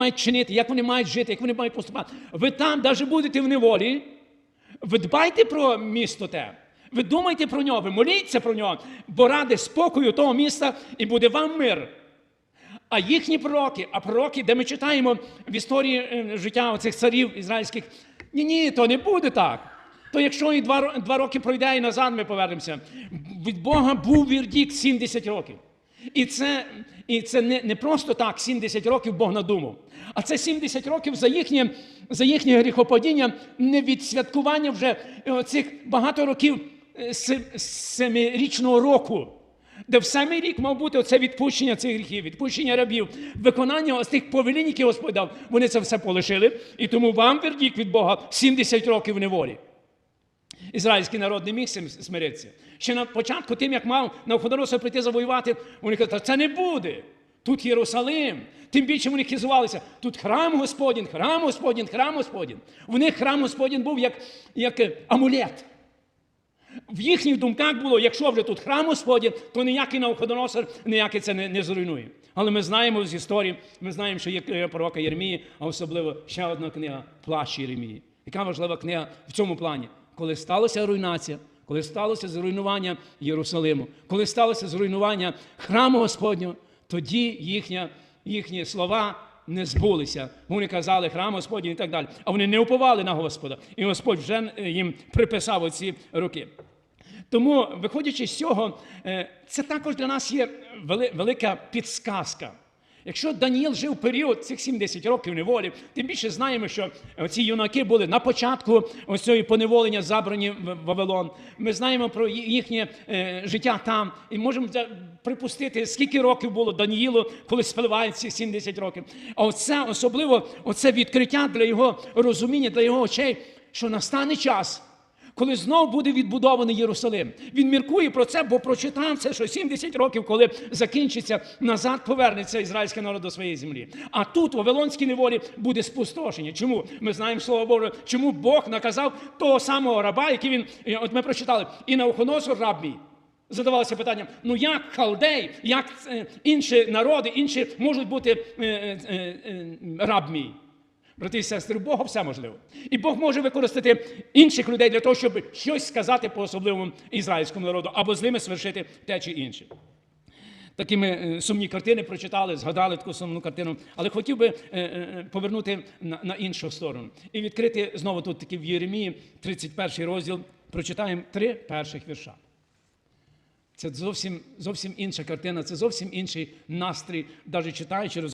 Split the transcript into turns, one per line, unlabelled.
мають чинити, як вони мають жити, як вони мають поступати. Ви там навіть будете в неволі. Ви дбайте про місто те. Ви думайте про нього, ви моліться про нього, бо ради спокою того міста і буде вам мир. А їхні пророки, а пророки, де ми читаємо в історії е, життя оцих царів ізраїльських, ні, ні, то не буде так. То якщо і два, два роки пройде і назад ми повернемося, від Бога був вірдік 70 років. І це, і це не, не просто так 70 років Бог надумав, а це 70 років за їхнє, за їхнє гріхопадіння, не від святкування вже е, цих багато років е, семирічного року. Де в самий рік мав бути оце відпущення цих гріхів, відпущення рабів, виконання ось тих повелінь, які Господь дав. Вони це все полишили. І тому вам вердік від Бога 70 років неволі. Ізраїльський народ не міг цим смиритися. Ще на початку, тим, як мав Навходоносор прийти завоювати, вони казали, це не буде. Тут Єрусалим. Тим більше вони хизувалися. Тут храм Господень, храм Господень, храм Господень. В них храм Господень був як, як е, амулет. В їхніх думках було, якщо вже тут храм Господень, то ніякий Навходоносор ніякий це не, не зруйнує. Але ми знаємо з історії, ми знаємо, що є книга пророка Єрмії, а особливо ще одна книга Плащ Єремії. Яка важлива книга в цьому плані? Коли сталася руйнація, коли сталося зруйнування Єрусалиму, коли сталося зруйнування храму Господнього, тоді їхня, їхні слова не збулися. Вони казали храм Господній і так далі. А вони не уповали на Господа. І Господь вже е, їм приписав оці роки. Тому, виходячи з цього, е, це також для нас є велика підсказка. Якщо Даніїл жив період цих 70 років неволі, тим більше знаємо, що ці юнаки були на початку ось цього поневолення забрані в Вавилон. Ми знаємо про їхнє е, життя там і можемо припустити, скільки років було Даніїлу, коли спливають ці 70 років. А оце особливо оце відкриття для його розуміння, для його очей, що настане час коли знов буде відбудований Єрусалим. Він міркує про це, бо прочитав це, що 70 років, коли закінчиться, назад повернеться ізраїльський народ до своєї землі. А тут, у Вавилонській неволі, буде спустошення. Чому? Ми знаємо слово Боже, чому Бог наказав того самого раба, який він, от ми прочитали, і Навхоносор раб мій. Задавалося питанням: ну як халдей, як е, інші народи, інші можуть бути е, е, раб мій? Брати і сестри, у Бога все можливо. І Бог може використати інших людей для того, щоб щось сказати по особливому ізраїльському народу, або з ними свершити те чи інше. Такі ми е, сумні картини прочитали, згадали таку сумну картину, але хотів би е, е, повернути на, іншу сторону і відкрити знову тут таки в Єремії, 31 розділ, прочитаємо три перших вірша. Це зовсім, зовсім інша картина, це зовсім інший настрій, навіть читаючи,